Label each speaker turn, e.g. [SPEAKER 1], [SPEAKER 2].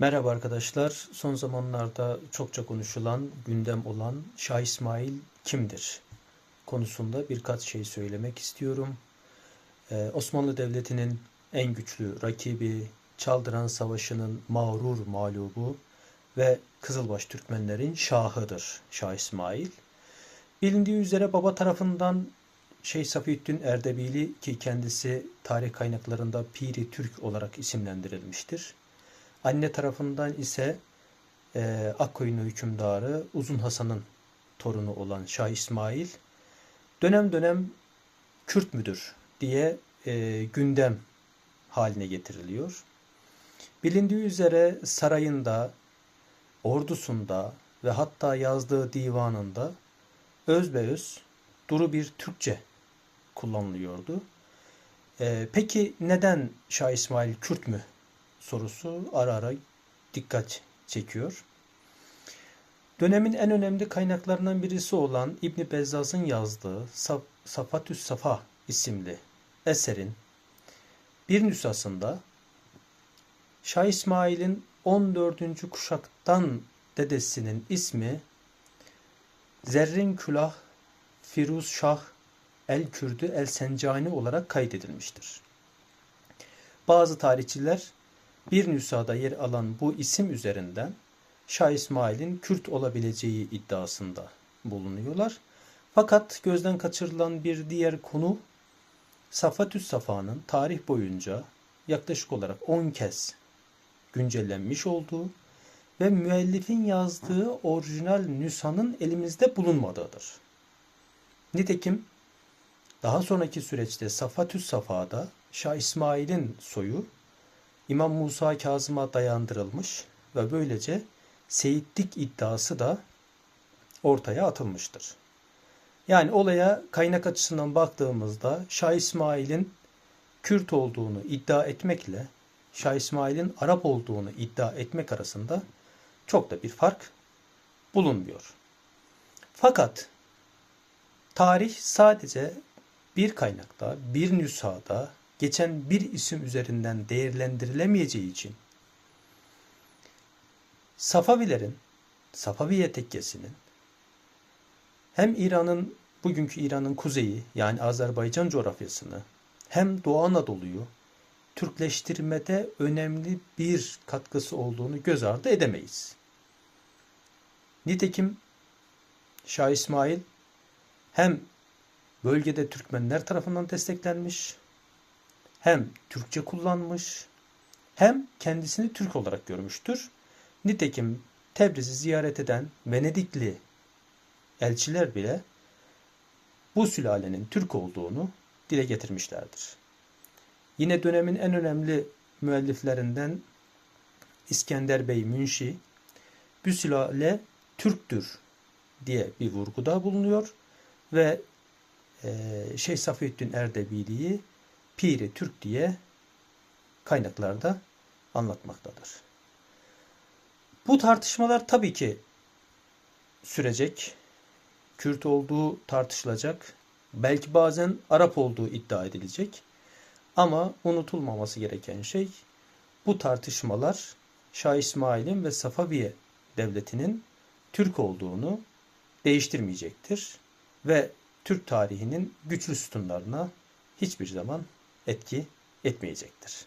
[SPEAKER 1] Merhaba arkadaşlar. Son zamanlarda çokça konuşulan, gündem olan Şah İsmail kimdir? konusunda birkaç şey söylemek istiyorum. Ee, Osmanlı Devleti'nin en güçlü rakibi, Çaldıran Savaşı'nın mağrur mağlubu ve Kızılbaş Türkmenlerin şahıdır Şah İsmail. Bilindiği üzere baba tarafından Şeyh Safiyyüddin Erdebili ki kendisi tarih kaynaklarında Piri Türk olarak isimlendirilmiştir. Anne tarafından ise e, Akkoyunlu hükümdarı Uzun Hasan'ın torunu olan Şah İsmail dönem dönem Kürt müdür diye e, gündem haline getiriliyor. Bilindiği üzere sarayında, ordusunda ve hatta yazdığı divanında özbeöz duru bir Türkçe kullanılıyordu. E, peki neden Şah İsmail Kürt mü sorusu ara ara dikkat çekiyor. Dönemin en önemli kaynaklarından birisi olan İbni Bezzaz'ın yazdığı Saf Safatüs Safa isimli eserin bir nüshasında Şah İsmail'in 14. kuşaktan dedesinin ismi Zerrin Külah Firuz Şah El Kürdü El Sencani olarak kaydedilmiştir. Bazı tarihçiler bir nüshada yer alan bu isim üzerinden Şah İsmail'in Kürt olabileceği iddiasında bulunuyorlar. Fakat gözden kaçırılan bir diğer konu Safatüs Safa'nın tarih boyunca yaklaşık olarak 10 kez güncellenmiş olduğu ve müellifin yazdığı orijinal nüshanın elimizde bulunmadığıdır. Nitekim daha sonraki süreçte Safatüs Safa'da Şah İsmail'in soyu İmam Musa Kazım'a dayandırılmış ve böylece seyitlik iddiası da ortaya atılmıştır. Yani olaya kaynak açısından baktığımızda Şah İsmail'in Kürt olduğunu iddia etmekle Şah İsmail'in Arap olduğunu iddia etmek arasında çok da bir fark bulunmuyor. Fakat tarih sadece bir kaynakta, bir nüshada geçen bir isim üzerinden değerlendirilemeyeceği için Safavilerin, Safaviye tekkesinin hem İran'ın bugünkü İran'ın kuzeyi yani Azerbaycan coğrafyasını hem Doğu Anadolu'yu Türkleştirmede önemli bir katkısı olduğunu göz ardı edemeyiz. Nitekim Şah İsmail hem bölgede Türkmenler tarafından desteklenmiş hem Türkçe kullanmış hem kendisini Türk olarak görmüştür. Nitekim Tebriz'i ziyaret eden Venedikli elçiler bile bu sülalenin Türk olduğunu dile getirmişlerdir. Yine dönemin en önemli müelliflerinden İskender Bey Münşi bu sülale Türktür diye bir vurguda bulunuyor ve Şeyh Safiyyüddin Erdebili'yi Piri Türk diye kaynaklarda anlatmaktadır. Bu tartışmalar tabii ki sürecek. Kürt olduğu tartışılacak. Belki bazen Arap olduğu iddia edilecek. Ama unutulmaması gereken şey bu tartışmalar Şah İsmail'in ve Safaviye devletinin Türk olduğunu değiştirmeyecektir ve Türk tarihinin güçlü sütunlarına hiçbir zaman etki etmeyecektir.